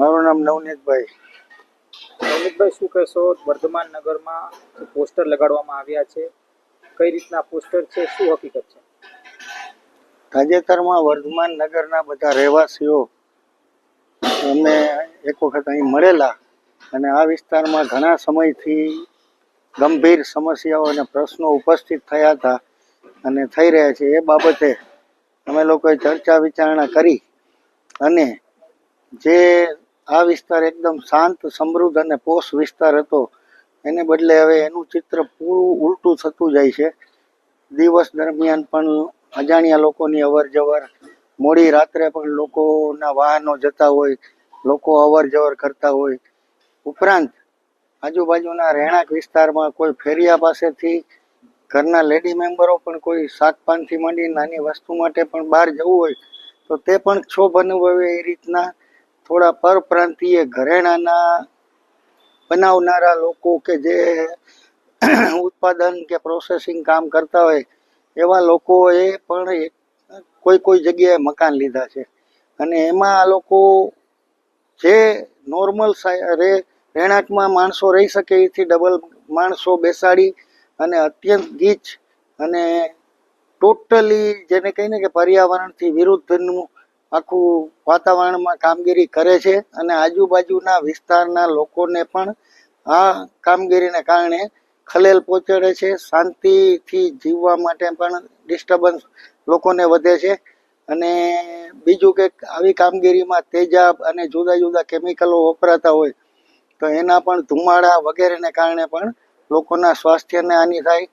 મારું નામ નવનીતભાઈ. નવનીતભાઈ શું કહેશો? વર્ધમાન નગરમાં પોસ્ટર લગાડવામાં આવ્યા છે કઈ રીતના પોસ્ટર છે? શું હકીકત છે? તાજેતરમાં વર્ધમાન નગરના બધા રહેવાસીઓ અમે એક વખત અહીં મળેલા અને આ વિસ્તારમાં ઘણા સમયથી ગંભીર સમસ્યાઓ અને પ્રશ્નો ઉપસ્થિત થયા હતા અને થઈ રહ્યા છે. એ બાબતે અમે લોકોએ ચર્ચા વિચારણા કરી અને જે આ વિસ્તાર એકદમ શાંત, સમૃદ્ધ અને પોષ વિસ્તાર હતો. એને બદલે હવે એનું ચિત્ર પૂરું ઉલટું થતું જાય છે. દિવસ દરમિયાન પણ અજાણ્યા લોકોની અવર જવર મોડી રાત્રે પણ લોકોના વાહનો જતા હોય, લોકો અવર જવર કરતા હોય. ઉપરાંત, આજુબાજુના રહેણાંક વિસ્તારમાં કોઈ ફેરિયા પાસેથી, ઘરના લેડી મેમ્બરો પણ કોઈ શાકપાનથી માંડી નાની વસ્તુ માટે પણ બહાર જવું હોય, તો તે પણ ક્ષોભ અનુભવે એ રીતના થોડા પરપ્રાંતીય ઘરેણાના બનાવનારા લોકો કે જે ઉત્પાદન કે પ્રોસેસિંગ કામ કરતા હોય, એવા લોકોએ પણ કોઈ કોઈ જગ્યાએ મકાન લીધા છે. અને એમાં આ લોકો જે નોર્મલ રહેણાંકમાં માણસો રહી શકે એથી ડબલ માણસો બેસાડી અને અત્યંત ગીચ અને ટોટલી જેને કહીને કે પર્યાવરણથી વિરુદ્ધનું આખું વાતાવરણમાં કામગીરી કરે છે અને આજુબાજુના વિસ્તારના લોકોને પણ આ કામગીરીને કારણે ખલેલ પહોંચાડે છે. શાંતિથી જીવવા માટે પણ ડિસ્ટર્બન્સ લોકોને વધે છે. અને બીજું કે આવી કામગીરીમાં તેજાબ અને જુદા જુદા કેમિકલો વપરાતા હોય તો એના પણ ધુમાડા વગેરેને કારણે પણ લોકોના સ્વાસ્થ્યને હાનિ થાય